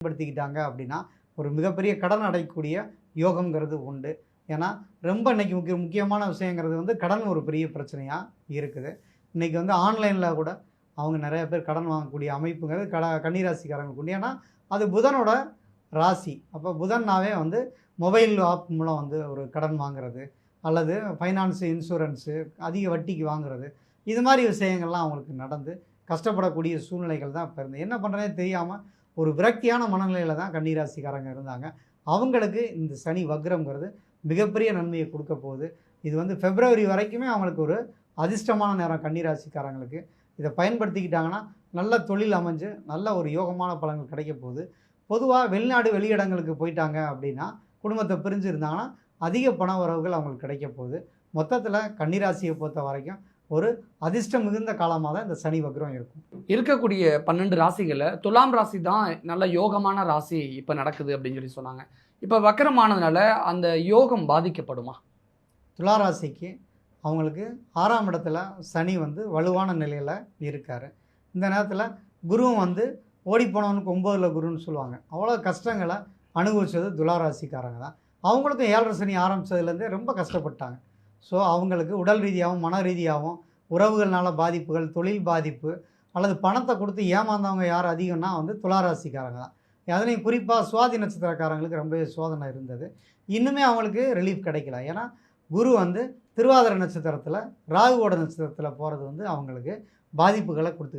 பயன்படுத்திக்கிட்டாங்க அப்படின்னா ஒரு மிகப்பெரிய கடன் அடையக்கூடிய யோகங்கிறது உண்டு. ஏன்னா ரொம்ப இன்றைக்கி முக்கிய முக்கியமான விஷயங்கிறது வந்து கடன் ஒரு பெரிய பிரச்சனையாக இருக்குது. இன்றைக்கி வந்து ஆன்லைனில் கூட அவங்க நிறைய பேர் கடன் வாங்கக்கூடிய அமைப்புங்கிறது கட கன்னிராசிக்காரங்களுக்கு உண்டு. ஏன்னா அது புதனோட ராசி. அப்போ புதன்னாவே வந்து மொபைல் ஆப் மூலம் வந்து ஒரு கடன் வாங்குறது அல்லது ஃபைனான்ஸு இன்சூரன்ஸு அதிக வட்டிக்கு வாங்குறது இது மாதிரி விஷயங்கள்லாம் அவங்களுக்கு நடந்து கஷ்டப்படக்கூடிய சூழ்நிலைகள் தான் இப்போ இருந்து. என்ன பண்ணுறதே தெரியாமல் ஒரு விரக்தியான மனநிலையில் தான் கன்னிராசிக்காரங்க இருந்தாங்க. அவங்களுக்கு இந்த சனி வக்ரம்ங்கிறது மிகப்பெரிய நன்மையை கொடுக்க போகுது. இது வந்து பிப்ரவரி வரைக்குமே அவங்களுக்கு ஒரு அதிர்ஷ்டமான நேரம் கன்னிராசிக்காரங்களுக்கு. இதை பயன்படுத்திக்கிட்டாங்கன்னா நல்ல தொழில் அமைஞ்சு நல்ல ஒரு யோகமான பலன்கள் கிடைக்க போகுது. பொதுவாக வெளிநாடு வெளியிடங்களுக்கு போயிட்டாங்க அப்படின்னா குடும்பத்தை பிரிஞ்சு இருந்தாங்கன்னா அதிக பண வரவுகள் அவங்களுக்கு கிடைக்க போகுது. மொத்தத்தில் கன்னிராசியை பொறுத்த வரைக்கும் ஒரு அதிர்ஷ்டம் மிகுந்த காலமாக தான் இந்த சனி வக்ரம் இருக்கும். இருக்கக்கூடிய பன்னெண்டு ராசிகளை துலாம் ராசி தான் நல்ல யோகமான ராசி இப்போ நடக்குது அப்படின்னு சொல்லி சொன்னாங்க. இப்போ வக்கரமானதுனால அந்த யோகம் பாதிக்கப்படுமா? துளாராசிக்கு அவங்களுக்கு ஆறாம் இடத்துல சனி வந்து வலுவான நிலையில் இருக்கார். இந்த நேரத்தில் குருவும் வந்து ஓடிப்போனவனுக்கு ஒம்போதில் குருன்னு சொல்லுவாங்க. அவ்வளோ கஷ்டங்களை அனுபவிச்சது துளாராசிக்காரங்க தான். அவங்களுக்கும் ஏழரை சனி ஆரம்பித்ததுலேருந்தே ரொம்ப கஷ்டப்பட்டாங்க. ஸோ அவங்களுக்கு உடல் ரீதியாகவும் மன ரீதியாகவும் உறவுகள்னால பாதிப்புகள் தொழில் பாதிப்பு அல்லது பணத்தை கொடுத்து ஏமாந்தவங்க யார் அதிகம்னா வந்து துளாராசிக்காரங்க தான். அதுலேயும் குறிப்பாக சுவாதி நட்சத்திரக்காரங்களுக்கு ரொம்பவே சோதனை இருந்தது. இன்னுமே அவங்களுக்கு ரிலீஃப் கிடைக்கல. ஏன்னா குரு வந்து திருவாதிரை நட்சத்திரத்தில் ராகுவோட நட்சத்திரத்தில் போகிறது வந்து அவங்களுக்கு பாதிப்புகளை கொடுத்துக்கிட்டு